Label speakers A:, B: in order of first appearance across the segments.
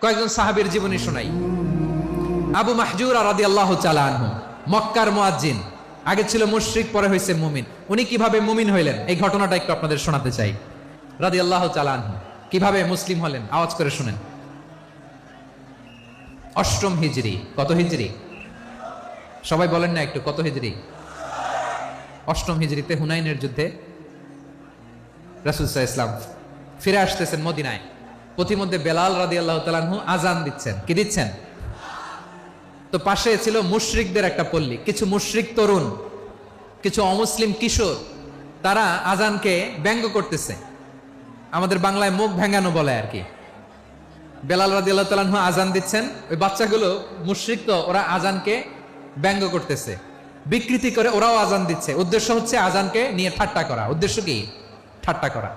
A: কয়েকজন সাহাবীর জীবনী শোনাই। আবু মাহজুর রাদি আল্লাহ চালানহু মক্কার মুয়াজ্জিন আগে ছিল মুশরিক, পরে হয়েছে মুমিন। উনি কীভাবে মুমিন হইলেন? এই ঘটনাটা একটু আপনাদের শোনাতে চাই। রাদি আল্লাহ চালানহু কীভাবে মুসলিম হলেন? আওয়াজ করে শুনেন। অষ্টম হিজরি, কত হিজরি? সবাই বলেন না একটু, কত হিজরি? অষ্টম হিজরিতে হুনাইনের যুদ্ধে রাসুলসাহ ইসলাম ফিরে আসতেছেন মদিনায়। প্রতিমধ্যে বেলাল রাদি আল্লাহ তালানহু আজান দিচ্ছেন। কি দিচ্ছেন? তো পাশে ছিল মুশরিকদের একটা পল্লী। কিছু মুশরিক তরুণ, কিছু অমুসলিম কিশোর, তারা আজানকে ব্যঙ্গ করতেছে। আমাদের বাংলায় মুখ ভেঙ্গানো বলে আর কি। বেলাল রাদি আল্লাহ তালানহু আজান দিচ্ছেন। ওই বাচ্চাগুলো মুশরিক তো, ওরা আজানকে ব্যঙ্গ করতেছে। বিকৃতি করে ওরাও আজান দিচ্ছে। উদ্দেশ্য হচ্ছে আজানকে নিয়ে ঠাট্টা করা। উদ্দেশ্য কি? ঠাট্টা করা।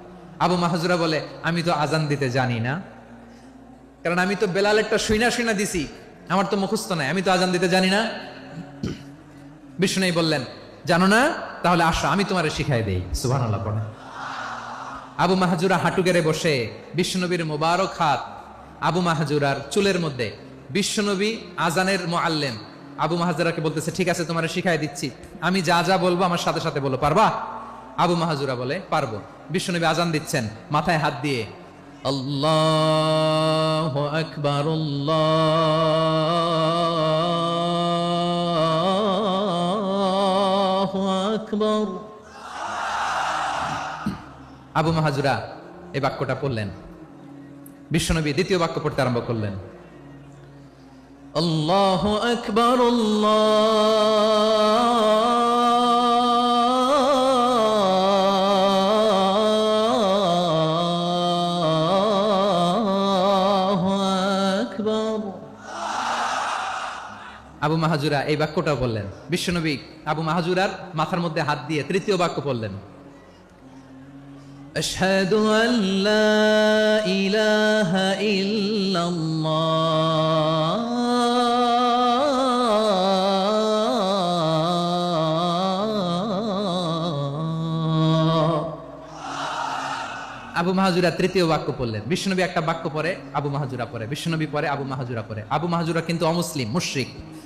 A: আবু মাহাজুরা বলে, আমি তো আজান দিতে জানি না। কারণ আমি তো বেলালেরটা শুইনা শুইনা দিছি। আমার তো মুখস্থ নাই। আমি তো আজান দিতে জানি না। বিষ্ণু বললেন, জানো না? তাহলে আসো, আমি তোমারে শিখাই দেই। আল্লাহ পড়ে আবু মাহাজুরা হাঁটু গেড়ে বসে বিশ্বনবীর মোবারক হাত আবু মাহাজুরার চুলের মধ্যে। বিশ্বনবী আজানের মোয়াল্লেম আবু মাহাজুরাকে বলতেছে, ঠিক আছে, তোমারে শিখাই দিচ্ছি। আমি যা যা বলব আমার সাথে সাথে বলো, পারবা? আবু মাহাজুরা বলে পারব। বিশ্বনবী আজান দিচ্ছেন মাথায় হাত দিয়ে। আল্লাহ আকবর আকবর। আবু মাহাজুরা এই বাক্যটা পড়লেন। বিশ্বনবী দ্বিতীয় বাক্য পড়তে আরম্ভ করলেন। আল্লাহ আকবর আকবর আবু মাহাজুরা এই বাক্যটা বললেন বিশ্বনবী আবু মাহাজুরার মাথার মধ্যে হাত দিয়ে তৃতীয় বাক্য বললেন أشهد أن لا إله إلا الله আবু মাহাজুরা তৃতীয় বাক্য পড়লেন বিষ্ণনবী একটা বাক্য পরে আবু মাহাজুরা পরে বিষ্ণনবী পরে আবু মাহাজুরা পরে আবু মাহাজুরা কিন্তু অমুসলিম মুশরিক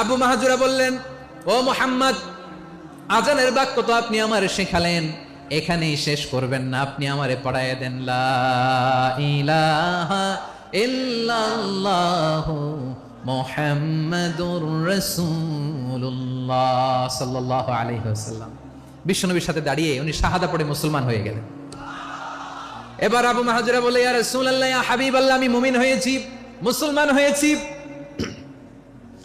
A: আবু মাহাজুরা বললেন, ও মোহাম্মদ, আজানের বাক্য তো আপনি আমার শেখালেন। এখানেই শেষ করবেন না, আপনি আমারে পড়ায় দেন। মুহাম্মাদুর রাসূলুল্লাহ সাল্লাল্লাহু আলাইহি ওয়াসাল্লাম। বিশ্বনবীর সাথে দাঁড়িয়ে উনি শাহাদা পড়ে মুসলমান হয়ে গেলেন। এবার আবু মাহাজুরা বলে, ইয়া রাসূলুল্লাহ, ইয়া হাবিবাল্লাহ, আমি মুমিন হয়েছি, মুসলমান হয়েছি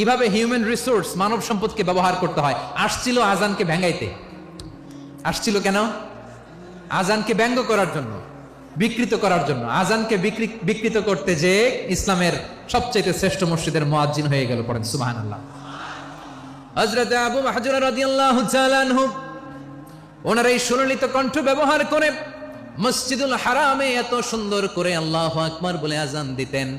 A: কীভাবে হিউম্যান রিসোর্স মানব সম্পদকে ব্যবহার করতে হয়? আসছিল আজানকে ভেঙ্গাইতে। আসছিল কেন? আজানকে ব্যঙ্গ করার জন্য, বিকৃত করার জন্য। আজানকে বিকৃ- বিকৃত করতে যে ইসলামের সবচেয়ে শ্রেষ্ঠ মসজিদের মুয়াজ্জিন হয়ে গেল তাআলা আনহু, ওনার এই কণ্ঠ ব্যবহার করে মসজিদুল হারামে এত সুন্দর করে আল্লাহ আকবার বলে আজান দিতেন।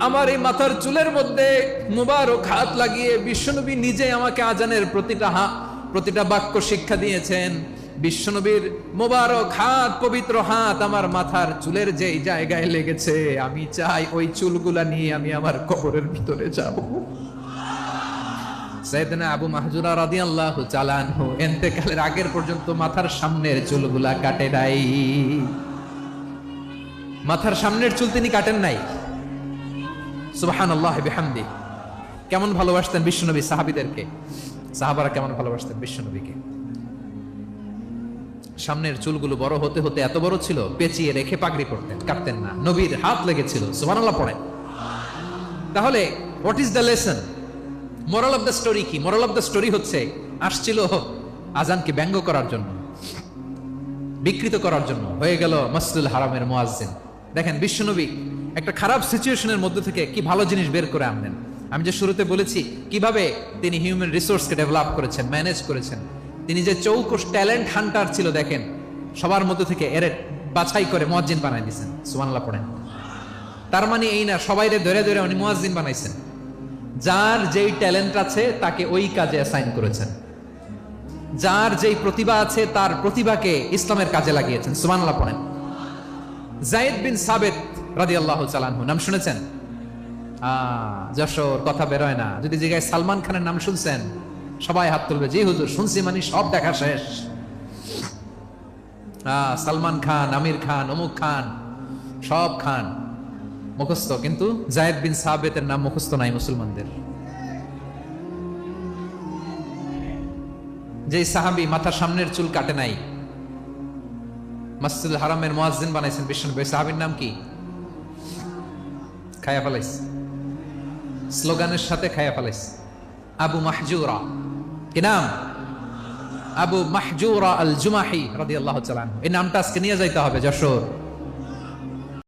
A: আমার এই মাথার চুলের মধ্যে মুবারক হাত লাগিয়ে বিশ্বনবী নিজে আমাকে আজানের প্রতিটা হা, প্রতিটা বাক্য শিক্ষা দিয়েছেন। বিশ্বনবীর মোবারক হাত, পবিত্র হাত আমার মাথার চুলের যেই জায়গায় লেগেছে, আমি চাই ওই চুলগুলা নিয়ে আমি আমার কবরের ভিতরে যাব। আগের পর্যন্ত মাথার সামনের কাটে নাই। মাথার সামনের চুল তিনি কাটেন নাই। সুবহানাল্লাহি বিহামদি। কেমন ভালোবাসতেন বিশ্বনবী সাহাবীদেরকে? সাহাবারা কেমন ভালোবাসতেন বিশ্বনবীকে? সামনের চুলগুলো বড় হতে হতে এত বড় ছিল, পেঁচিয়ে রেখে পাগড়ি পড়তেন কাটতেন না। নবীর হাত লেগেছিল, সুবহানাল্লাহ পড়েন। তাহলে what is the lesson moral of the story কি? মোরাল অফ দ্য স্টোরি হচ্ছে, আসছিল আজানকে ব্যঙ্গ করার জন্য, বিকৃত করার জন্য। হয়ে গেল মসজিদুল হারামের মুয়াজ্জিন। দেখেন বিশ্বনবী একটা খারাপ সিচুয়েশনের মধ্যে থেকে কি ভালো জিনিস বের করে আনলেন? আমি যে শুরুতে বলেছি, কীভাবে তিনি হিউম্যান রিসোর্সকে ডেভেলপ করেছেন ম্যানেজ করেছেন। তিনি যে চৌকস ট্যালেন্ট হান্টার ছিল, দেখেন, সবার মধ্যে থেকে এর বাছাই করে মুয়াজ্জিন বানাই দিয়েছেন। সুবহানাল্লাহ পড়েন। তার মানে এই না সবাইরে ধরে ধরে উনি মুয়াজ্জিন বানাইছেন। যার যেই ট্যালেন্ট আছে, তাকে ওই কাজে অ্যাসাইন করেছেন। যার যেই প্রতিভা আছে, তার প্রতিভাকে ইসলামের কাজে লাগিয়েছেন। সুবহানাল্লাহ পড়েন। জায়েদ বিন সাবেত রাদিয়াল্লাহু চালানহু নাম শুনেছেন? যশোর কথা বেরোয় না। যদি জায়গায় সালমান খানের নাম শুনছেন সবাই হাত তুলবে। জি হুজুর শুনছি মানে সব দেখা শেষ। আহ, সালমান খান আমির খান অমুক খান সব খান মুখস্থ। কিন্তু জায়েদ বিন সাবেতের নাম মুখস্থ নাই মুসলমানদের। যে সাহাবি মাথার সামনের চুল কাটে নাই মসজিদ হারামের মুয়াজ্জিন বানাইছেন বিষ্ণু সাহাবির নাম কি? খায়া ফেলাইস। স্লোগানের সাথে খায়া ফেলাইস। আবু মাহজুরা। কি নাম? আবু মাহজুরা আল জুমাহি রাদিয়াল্লাহু তাআলা এই নামটা আজকে নিয়ে যাইতে হবে, যশোর।